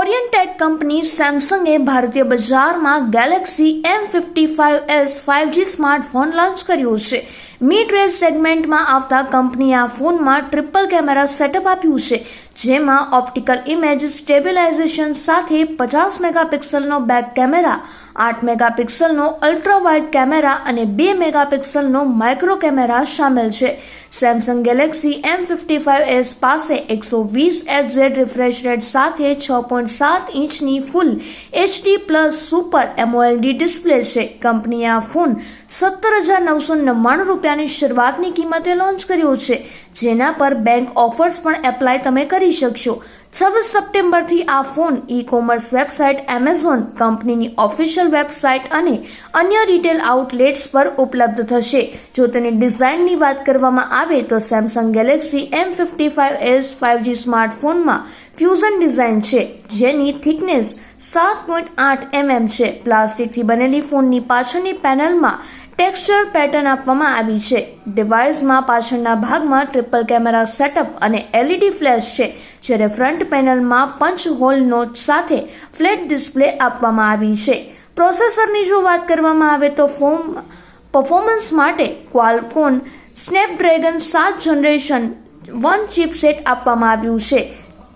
Korean tech company સેમસંગે ભારતીય બજારમાં Galaxy M fifty five S five G smartphone launch કર્યો છે. મિડ રેન્જ સેગમેન્ટમાં આવતા કંપનીએ આ ફોનમાં ટ્રિપલ કેમેરા સેટઅપ આપ્યું છે, જેમાં ઓપ્ટિકલ ઇમેજ સ્ટેબિલાઇઝેશન સાથે પચાસ મેગાપિક્સલનો બેક કેમેરા આઠ મેગાપિક્સલનો અલ્ટ્રા વાઇડ કેમેરા અને બે મેગાપિક્સલનો માઇક્રો કેમેરા સામેલ છે. Samsung Galaxy M fifty five S પાસે એકસો વીસ એચઝેડ રિફ્રેશ રેટ સાથે છ પોઈન્ટ સાત ઇંચની full HD plus super AMOLED display છે. કંપનીએ આ ફોન સત્તર હજાર નવસો નવ્વાણું રૂપિયાની શરૂઆતની કિંમતે લોન્ચ કર્યો છે. જેના પર બેંક ઓફર્સ પણ એપ્લાય તમે કરી શકશો. છવ્વીસ સપ્ટેમ્બરથી આ phone e commerce website Amazon કંપનીની ઓફિશિયલ વેબસાઇટ અને અન્ય રિટેલ આઉટલેટ્સ પર ઉપલબ્ધ થશે. જો તેની ડિઝાઇનની વાત કરવામાં આવે તો Samsung Galaxy M fifty five S five G સ્માર્ટફોનમાં fusion design છે, જેની થિકનેસ સાત પોઈન્ટ આઠ એમએમ છે. પ્લાસ્ટિકથી બનેલી ફોનની પાછળની પેનલમાં ટેક્સચર પેટર્ન આપવામાં આવી છે. ડિવાઇસમાં પાછળના ભાગમાં ટ્રિપલ કેમેરા સેટઅપ અને એલઈડી ફ્લેશ છે, જ્યારે ફ્રન્ટ પેનલમાં પંચ હોલ નોટ સાથે ફ્લેટ ડિસ્પ્લે આપવામાં આવી છે. પ્રોસેસરની જો વાત કરવામાં આવે તો ફોમ પરફોર્મન્સ માટે ક્વાલકોન સ્નેપડ્રેગન સાત જનરેશન વન ચિપસેટ આપવામાં આવ્યું છે.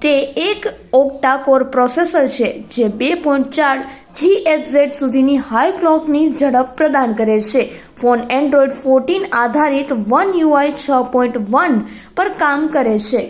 તે એક ઓક્ટા કોર પ્રોસેસર છે, જે બે પોઈન્ટ ચાર જીએચઝેડ સુધીની હાઈ ક્લોકની ઝડપ પ્રદાન કરે છે. ફોન એન્ડ્રોઈડ ફોર્ટીન આધારિત વન યુઆઈ છ પોઈન્ટ વન પર કામ કરે છે.